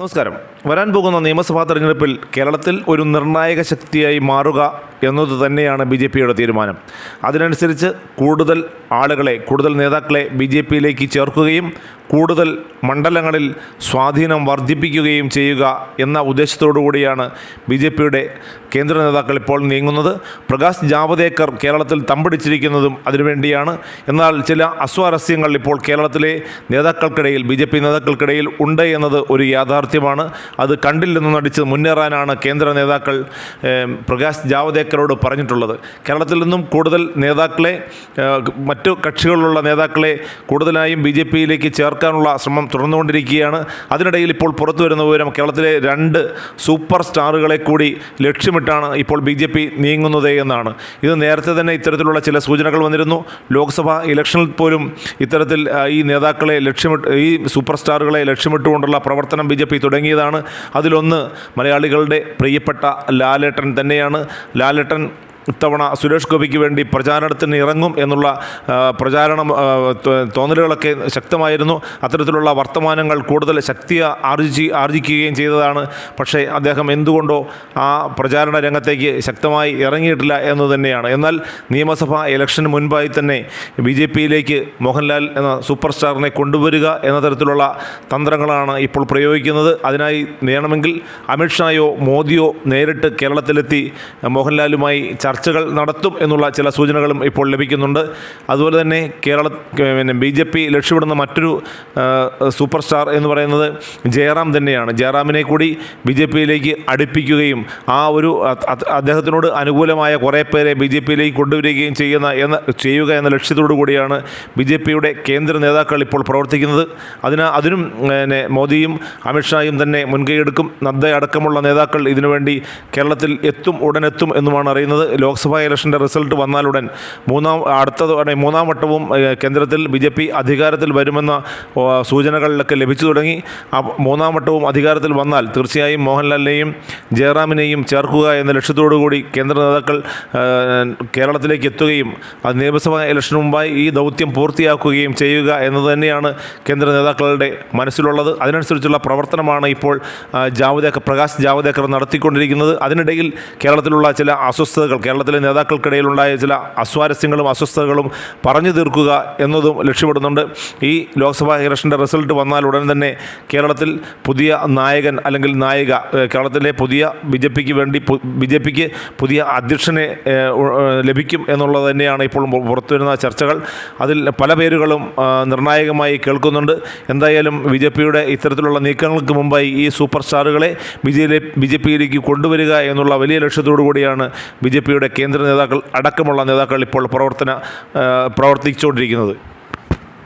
നമസ്കാരം. വരാൻ പോകുന്ന നിയമസഭാ തെരഞ്ഞെടുപ്പിൽ കേരളത്തിൽ ഒരു നിർണായക ശക്തിയായി മാറുക എന്നത് തന്നെയാണ് ബി ജെ പിയുടെ തീരുമാനം. അതിനനുസരിച്ച് കൂടുതൽ ആളുകളെ കൂടുതൽ നേതാക്കളെ ബി ജെ പിയിലേക്ക് ചേർക്കുകയും കൂടുതൽ മണ്ഡലങ്ങളിൽ സ്വാധീനം വർദ്ധിപ്പിക്കുകയും ചെയ്യുക എന്ന ഉദ്ദേശത്തോടു കൂടിയാണ് ബി ജെ പിയുടെ കേന്ദ്ര നേതാക്കൾ ഇപ്പോൾ നീങ്ങുന്നത്. പ്രകാശ് ജാവദേക്കർ കേരളത്തിൽ തമ്പടിച്ചിരിക്കുന്നതും അതിനുവേണ്ടിയാണ് എന്നാൽ ചില അസ്വാരസ്യങ്ങൾ ഇപ്പോൾ കേരളത്തിലെ നേതാക്കൾക്കിടയിൽ ബി ജെ പി നേതാക്കൾക്കിടയിൽ ഉണ്ട് എന്നത് ഒരു യാഥാർത്ഥ്യമാണ്. അത് കണ്ടില്ലെന്ന് നടിച്ച് മുന്നേറാനാണ് കേന്ദ്ര നേതാക്കൾ പ്രകാശ് പ്രകാശ് ജാവദേക്കറോട് പറഞ്ഞിട്ടുള്ളത്. കേരളത്തിൽ നിന്നും കൂടുതൽ നേതാക്കളെ മറ്റു കക്ഷികളിലുള്ള നേതാക്കളെ കൂടുതലായും ബി ജെ പിയിലേക്ക് ചേർക്കാനുള്ള ശ്രമം തുടർന്നുകൊണ്ടിരിക്കുകയാണ്. അതിനിടയിൽ ഇപ്പോൾ പുറത്തു വരുന്ന വിവരം കേരളത്തിലെ രണ്ട് സൂപ്പർ സ്റ്റാറുകളെ കൂടി ലക്ഷ്യമിട്ടാണ് ഇപ്പോൾ ബി ജെ പി നീങ്ങുന്നത് എന്നാണ്. ഇത് നേരത്തെ തന്നെ ഇത്തരത്തിലുള്ള ചില സൂചനകൾ വന്നിരുന്നു. ലോക്സഭാ ഇലക്ഷനിൽ പോലും ഇത്തരത്തിൽ ഈ നേതാക്കളെ ലക്ഷ്യമിട്ട് ഈ സൂപ്പർ സ്റ്റാറുകളെ ലക്ഷ്യമിട്ടുകൊണ്ടുള്ള പ്രവർത്തനം ബി ജെ പി തുടങ്ങിയതാണ്. അതിലൊന്ന് മലയാളികളുടെ പ്രിയപ്പെട്ട ലാലേട്ടൻ തന്നെയാണ്. ലാലേട്ടൻ ലാലിട്ടൻ ഇത്തവണ സുരേഷ് ഗോപിക്ക് വേണ്ടി പ്രചാരണത്തിന് ഇറങ്ങും എന്നുള്ള പ്രചാരണം തോന്നലുകളൊക്കെ ശക്തമായിരുന്നു. അത്തരത്തിലുള്ള വർത്തമാനങ്ങൾ കൂടുതൽ ശക്തി ആർജി ആർജിക്കുകയും ചെയ്തതാണ്. പക്ഷേ അദ്ദേഹം എന്തുകൊണ്ടോ ആ പ്രചാരണ രംഗത്തേക്ക് ശക്തമായി ഇറങ്ങിയിട്ടില്ല എന്ന് തന്നെയാണ്. എന്നാൽ നിയമസഭാ ഇലക്ഷന് മുൻപായി തന്നെ ബി ജെ പിയിലേക്ക് മോഹൻലാൽ എന്ന സൂപ്പർ സ്റ്റാറിനെ കൊണ്ടുവരിക എന്ന തരത്തിലുള്ള തന്ത്രങ്ങളാണ് ഇപ്പോൾ പ്രയോഗിക്കുന്നത്. അതിനായി വേണമെങ്കിൽ അമിത്ഷായോ മോദിയോ നേരിട്ട് കേരളത്തിലെത്തി മോഹൻലാലുമായി ചർച്ചകൾ നടത്തും എന്നുള്ള ചില സൂചനകളും ഇപ്പോൾ ലഭിക്കുന്നുണ്ട്. അതുപോലെ തന്നെ കേരള പിന്നെ ബി ജെ പി ലക്ഷ്യമിടുന്ന മറ്റൊരു സൂപ്പർ സ്റ്റാർ എന്ന് പറയുന്നത് ജയറാം തന്നെയാണ്. ജയറാമിനെ കൂടി ബി ജെ പിയിലേക്ക് അടുപ്പിക്കുകയും ആ ഒരു അദ്ദേഹത്തിനോട് അനുകൂലമായ കുറേ പേരെ ബി ജെ പിയിലേക്ക് കൊണ്ടുവരികയും ചെയ്യുന്ന എന്ന ചെയ്യുക എന്ന ലക്ഷ്യത്തോടു കൂടിയാണ് ബി ജെ പിയുടെ കേന്ദ്ര നേതാക്കൾ ഇപ്പോൾ പ്രവർത്തിക്കുന്നത്. അതിന് അതിനും പിന്നെ മോദിയും അമിത്ഷായും തന്നെ മുൻകൈയെടുക്കും. നദ്ദ അടക്കമുള്ള നേതാക്കൾ ഇതിനുവേണ്ടി കേരളത്തിൽ എത്തും ഉടനെത്തും എന്നുമാണ് അറിയുന്നത്. ലോക്സഭാ ഇലക്ഷന്റെ റിസൾട്ട് വന്നാലുടൻ മൂന്നാം അടുത്ത മൂന്നാം വട്ടവും കേന്ദ്രത്തിൽ ബി ജെ പി അധികാരത്തിൽ വരുമെന്ന സൂചനകളിലൊക്കെ ലഭിച്ചു തുടങ്ങി. മൂന്നാം വട്ടവും അധികാരത്തിൽ വന്നാൽ തീർച്ചയായും മോഹൻലാലിനെയും ജയറാമിനെയും ചേർക്കുക എന്ന ലക്ഷ്യത്തോടു കൂടി കേന്ദ്ര നേതാക്കൾ കേരളത്തിലേക്ക് എത്തുകയും അത് നിയമസഭാ ഇലക്ഷന് മുമ്പായി ഈ ദൗത്യം പൂർത്തിയാക്കുകയും ചെയ്യുക എന്നത് തന്നെയാണ് കേന്ദ്ര നേതാക്കളുടെ മനസ്സിലുള്ളത്. അതിനനുസരിച്ചുള്ള പ്രവർത്തനമാണ് ഇപ്പോൾ ജാവദേക്കർ പ്രകാശ് ജാവദേക്കർ നടത്തിക്കൊണ്ടിരിക്കുന്നത്. അതിനിടയിൽ കേരളത്തിലുള്ള ചില അസ്വസ്ഥതകൾ കേരളത്തിലെ നേതാക്കൾക്കിടയിലുണ്ടായ ചില അസ്വാരസ്യങ്ങളും അസ്വസ്ഥതകളും പറഞ്ഞു തീർക്കുക എന്നതും ലക്ഷ്യമിടുന്നുണ്ട്. ഈ ലോക്സഭാ ഇലക്ഷന്റെ റിസൾട്ട് വന്നാൽ ഉടൻ തന്നെ കേരളത്തിൽ പുതിയ നായകൻ അല്ലെങ്കിൽ നായിക കേരളത്തിലെ പുതിയ ബി ജെ പിക്ക് വേണ്ടി ബി ജെ പിക്ക് പുതിയ അധ്യക്ഷനെ ലഭിക്കും എന്നുള്ളത് തന്നെയാണ് ഇപ്പോൾ പുറത്തുവരുന്ന പുറത്തു വരുന്ന ചർച്ചകൾ. അതിൽ പല പേരുകളും നിർണായകമായി കേൾക്കുന്നുണ്ട്. എന്തായാലും ബി ജെ പിയുടെ ഇത്തരത്തിലുള്ള നീക്കങ്ങൾക്ക് മുമ്പായി ഈ സൂപ്പർ സ്റ്റാറുകളെ ബി ജെ ബി ജെ പിയിലേക്ക് കൊണ്ടുവരിക എന്നുള്ള വലിയ ലക്ഷ്യത്തോടു കൂടിയാണ് ബി ജെ പിയുടെ കേന്ദ്ര നേതാക്കൾ അടക്കമുള്ള നേതാക്കൾ ഇപ്പോൾ പ്രവർത്തന പ്രവർത്തിച്ചുകൊണ്ടിരിക്കുന്നത്.